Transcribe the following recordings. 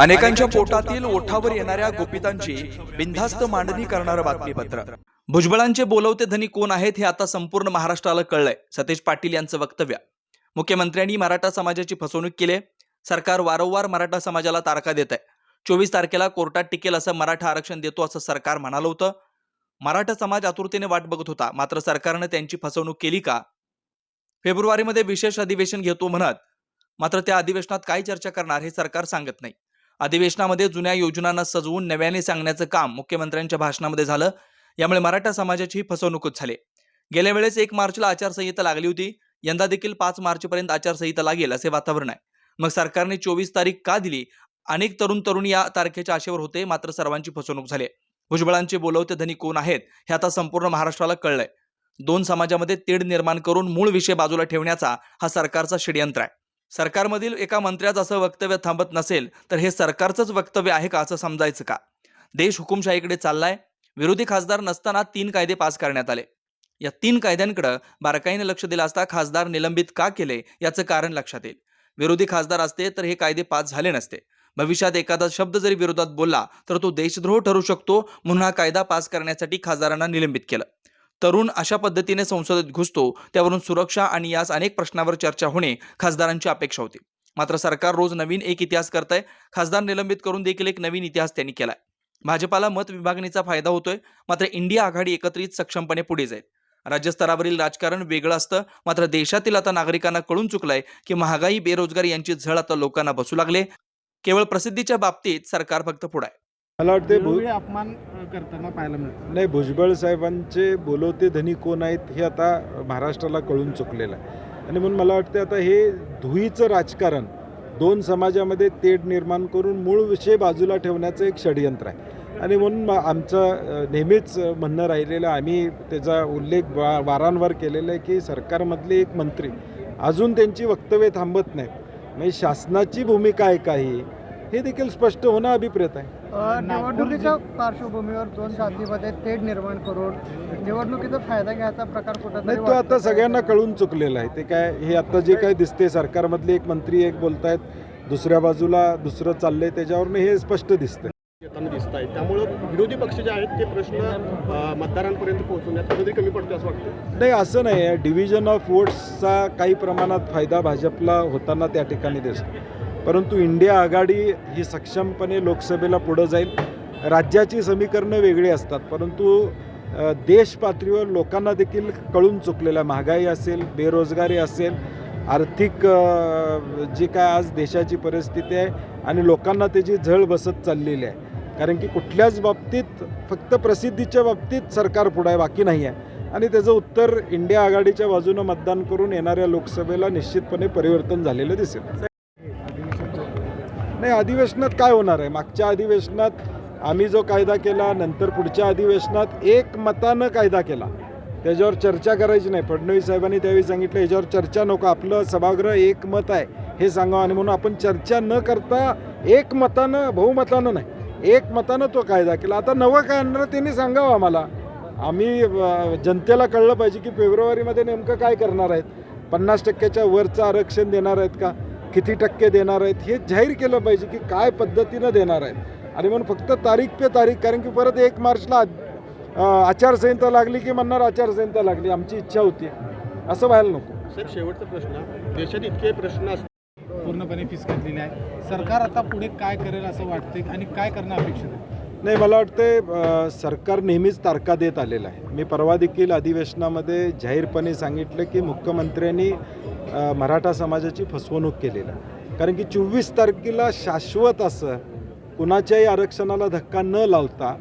अनेकांच्या पोटातील ओठावर येणाऱ्या गोपितांची बिनधास्त मांडणी करणारं बातमीपत्र. भुजबळांचे बोलवते धनी कोण आहेत हे आता संपूर्ण महाराष्ट्राला कळलंय. सतेज पाटील यांचं वक्तव्य. मुख्यमंत्र्यांनी मराठा समाजाची फसवणूक केली सरकार वारंवार मराठा समाजाला तारखा देत आहे. चोवीस तारखेला कोर्टात टिकेल असं मराठा आरक्षण देतो असं सरकार म्हणालं होतं. मराठा समाज आतुरतेने वाट बघत होता. मात्र सरकारनं त्यांची फसवणूक केली का? फेब्रुवारीमध्ये विशेष अधिवेशन घेतो म्हणत. मात्र त्या अधिवेशनात काय चर्चा करणार हे सरकार सांगत नाही. अधिवेशनामध्ये जुन्या योजनांना सजवून नव्याने सांगण्याचं काम मुख्यमंत्र्यांच्या भाषणामध्ये झालं. यामुळे मराठा समाजाचीही फसवणूकच झाली. गेल्या वेळेस एक मार्चला आचारसंहिता लागली होती. यंदा देखील पाच मार्चपर्यंत आचारसंहिता लागेल असे वातावरण आहे. मग सरकारने चोवीस तारीख का दिली? अनेक तरुण तरुण या तारखेच्या आशेवर होते मात्र सर्वांची फसवणूक झाली भुजबळांचे बोलवते धनी कोण आहेत हे आता संपूर्ण महाराष्ट्राला कळलंय. दोन समाजामध्ये तेढ निर्माण करून मूळ विषय बाजूला ठेवण्याचा हा सरकारचा षडयंत्र आहे. सरकारमधील एका मंत्र्याचं असं वक्तव्य थांबत नसेल तर हे सरकारचंच वक्तव्य आहे का असं समजायचं का? देश हुकुमशाहीकडे चाललाय विरोधी खासदार नसताना तीन कायदे पास करण्यात आले. या तीन कायद्यांकडे बारकाईने लक्ष दिलं असता खासदार निलंबित का केले याचं कारण लक्षात येईल. विरोधी खासदार असते तर हे कायदे पास झाले नसते. भविष्यात एखादा शब्द जरी विरोधात बोलला तर तो देशद्रोह ठरू शकतो म्हणून हा कायदा पास करण्यासाठी खासदारांना निलंबित केलं. तरुण अशा पद्धतीने संसदेत घुसतो त्यावरून सुरक्षा आणि यास अनेक प्रश्नावर चर्चा होणे खासदारांची अपेक्षा होती. मात्र सरकार रोज नवीन एक इतिहास करतंय खासदार निलंबित करून देखील एक नवीन इतिहास त्यांनी केलाय. भाजपाला मत विभागणीचा फायदा होतोय मात्र इंडिया आघाडी एकत्रित सक्षमपणे पुढे जाईल. राज्यस्तरावरील राजकारण वेगळं असतं मात्र देशातील आता नागरिकांना कळून चुकलंय की महागाई बेरोजगारी यांची झळ आता लोकांना बसू लागले. केवळ प्रसिद्धीच्या बाबतीत सरकार फक्त पुढे आहे मला वाटते भु वेळोवेळी अपमान अ, करताना पाहायला मिळतं. नाही भुजबळ साहेबांचे बोलवते धनी कोण आहेत हे आता महाराष्ट्राला कळून चुकलेलं आहे. आणि म्हणून मला वाटते आता हे धुईचं राजकारण दोन समाजामध्ये तेढ निर्माण करून मूळ विषय बाजूला ठेवण्याचं एक षडयंत्र आहे. आणि म्हणून म- आमचं अ, नेहमीच म्हणणं राहिलेलं आहे. आम्ही त्याचा उल्लेख वा वारंवार केलेला आहे की सरकारमधले एक मंत्री अजून त्यांची वक्तव्य थांबत नाहीत. म्हणजे शासनाची भूमिका आहे काही हे देखील स्पष्ट होणं अभिप्रेत आहे. निवडणुकीच्या पार्श्वभूमीवर दोन जातीमध्ये तेढ निर्माण करून निवडणुकीचा फायदा घ्यायचा प्रकार कुठं नाही तो आता सगळ्यांना कळून चुकलेला आहे. ते काय हे आता जे काय दिसते सरकारमधले एक मंत्री एक बोलतायत दुसऱ्या बाजूला दुसरं चाललंय त्याच्यावरनं हे स्पष्ट दिसतंय. येताना दिसत आहे त्यामुळं विरोधी पक्ष जे आहेत ते प्रश्न मतदारांपर्यंत पोहोचवण्यात कुठेतरी कमी पडतो असं वाटतं नाही असं नाही. आहे डिव्हिजन ऑफ वोट्सचा काही प्रमाणात फायदा भाजपला होताना त्या ठिकाणी दिसतो परंतु इंडिया आघाडी ही सक्षमपणे लोकसभेला पुढं जाईल. राज्याची समीकरणं वेगळी असतात परंतु देश पातळीवर लोकांना देखील कळून चुकलेलं आहे महागाई असेल बेरोजगारी असेल आर्थिक जी काय आज देशाची परिस्थिती आहे आणि लोकांना त्याची झळ बसत चाललेली आहे. कारण की कुठल्याच बाबतीत फक्त प्रसिद्धीच्या बाबतीत सरकार पुढं आहे बाकी नाही आहे. आणि त्याचं उत्तर इंडिया आघाडीच्या बाजूनं मतदान करून येणाऱ्या लोकसभेला निश्चितपणे परिवर्तन झालेलं दिसेल. नाही अधिवेशनात काय होणार आहे? मागच्या अधिवेशनात आम्ही जो कायदा केला नंतर पुढच्या अधिवेशनात एक मतानं कायदा केला. त्याच्यावर चर्चा करायची नाही. फडणवीस साहेबांनी त्यावेळी सांगितलं याच्यावर चर्चा नको. आपलं सभागृह एक मत आहे. हे सांगावं आणि म्हणून आपण चर्चा न करता एक मतानं बहुमतानं नाही एक मतानं तो कायदा केला. आता नवं काय आणणार त्यांनी सांगावं आम्हाला. आम्ही जनतेला कळलं पाहिजे की फेब्रुवारीमध्ये नेमकं काय करणार आहेत? पन्नास टक्क्याच्या वरचं आरक्षण देणार आहेत का? किती टक्के देणार आहेत हे जाहीर केलं पाहिजे की काय पद्धतीनं देणार आहेत. आणि म्हणून फक्त तारीख पे तारीख कारण की परत एक मार्चला आचारसंहिता लागली की म्हणणार आचारसंहिता लागली आमची इच्छा होती. असं व्हायला नको. सर शेवटचा प्रश्न. देशात इतके प्रश्न असतात पूर्णपणे फीस घातलेली आहे सरकार आता पुढे काय करेल असं वाटते आणि काय करणं अपेक्षित आहे? नाही मला वाटते सरकार नेहमीच तारखा देत आलेलं आहे. मी परवा देखील अधिवेशनामध्ये जाहीरपणे सांगितलं की मुख्यमंत्र्यांनी मराठा समाजाची फसवणूक केलेली आहे. कारण की चोवीस तारखेला शाश्वत असं कुणाच्याही आरक्षणाला धक्का न लावता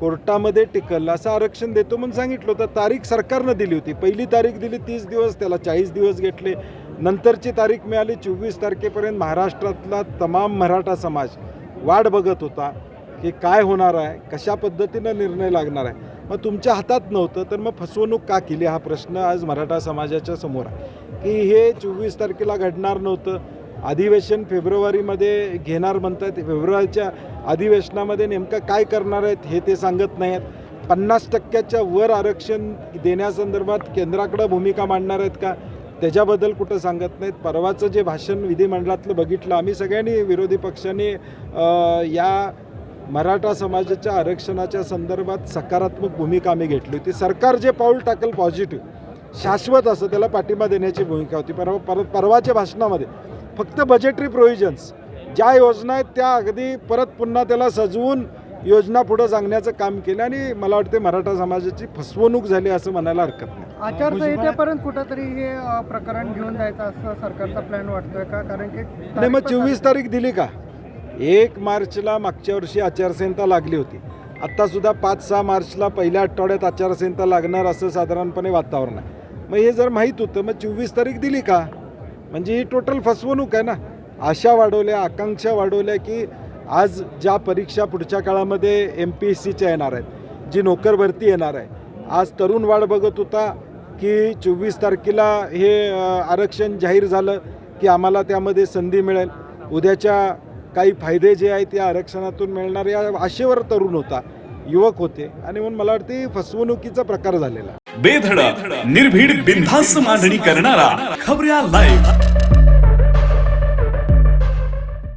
कोर्टामध्ये टिकललं असं आरक्षण देतो म्हणून सांगितलं होतं. तारीख सरकारनं दिली होती. पहिली तारीख दिली तीस दिवस त्याला चाळीस दिवस घेतले. नंतरची तारीख मिळाली चोवीस तारखेपर्यंत महाराष्ट्रातला तमाम मराठा समाज वाट बघत होता. की काय होणार आहे कशा पद्धतीनं निर्णय लागणार आहे. मग तुमच्या हातात नव्हतं तर मग फसवणूक का केली? हा प्रश्न आज मराठा समाजाच्या समोर आहे. की हे चोवीस तारखेला घडणार नव्हतं. अधिवेशन फेब्रुवारीमध्ये घेणार म्हणतात फेब्रुवारीच्या अधिवेशनामध्ये नेमकं काय करणार आहेत हे ते सांगत नाही आहेत पन्नास टक्क्याच्या वर आरक्षण देण्यासंदर्भात केंद्राकडं भूमिका मांडणार आहेत का? त्याच्याबद्दल कुठं सांगत नाहीत. परवाचं जे भाषण विधिमंडळातलं बघितलं आम्ही सगळ्यांनी विरोधी पक्षांनी या मराठा समाजाच्या आरक्षणाच्या संदर्भात सकारात्मक भूमिका आम्ही घेतली होती. सरकार जे पाऊल टाकल पॉझिटिव्ह शाश्वत असं त्याला पाठिंबा देण्याची भूमिका होती. परवा पर परवाच्या भाषणामध्ये फक्त बजेटरी प्रोव्हिजन्स ज्या योजना आहेत त्या अगदी परत पुन्हा त्याला सजवून योजना पुढं सांगण्याचं काम केलं आणि मला वाटते मराठा समाजाची फसवणूक झाली असं म्हणायला हरकत नाही. आचारसंहितेपर्यंत कुठंतरी हे प्रकरण घेऊन जायचं असं सरकारचा प्लॅन वाटतोय का? कारण की नाही मग चोवीस तारीख दिली का? एक मार्चला मागच्या वर्षी आचारसंहिता लागली होती. आत्तासुद्धा पाच सहा मार्चला पहिल्या आठवड्यात आचारसंहिता लागणार असं साधारणपणे वातावरण आहे. मग हे जर माहीत होतं मग चोवीस तारीख दिली का? म्हणजे ही टोटल फसवणूक आहे ना. आशा वाढवल्या आकांक्षा वाढवल्या की आज ज्या परीक्षा पुढच्या काळामध्ये एम पी एस सीच्या येणार आहेत जी नोकर भरती येणार आहे आज तरुण वाढ बघत होता की चोवीस तारखेला हे आरक्षण जाहीर झालं की आम्हाला त्यामध्ये संधी मिळेल. उद्याच्या काही फायदे जे आहेत या आरक्षणातून मिळणारे या आशेवर तरुण होता युवक होते. आणि म्हणून मला वाटते फसवणुकीचा प्रकार झालेला बेधडक निर्भीड बिनधास्त मांडणी करणारा खबऱ्या लाईव्ह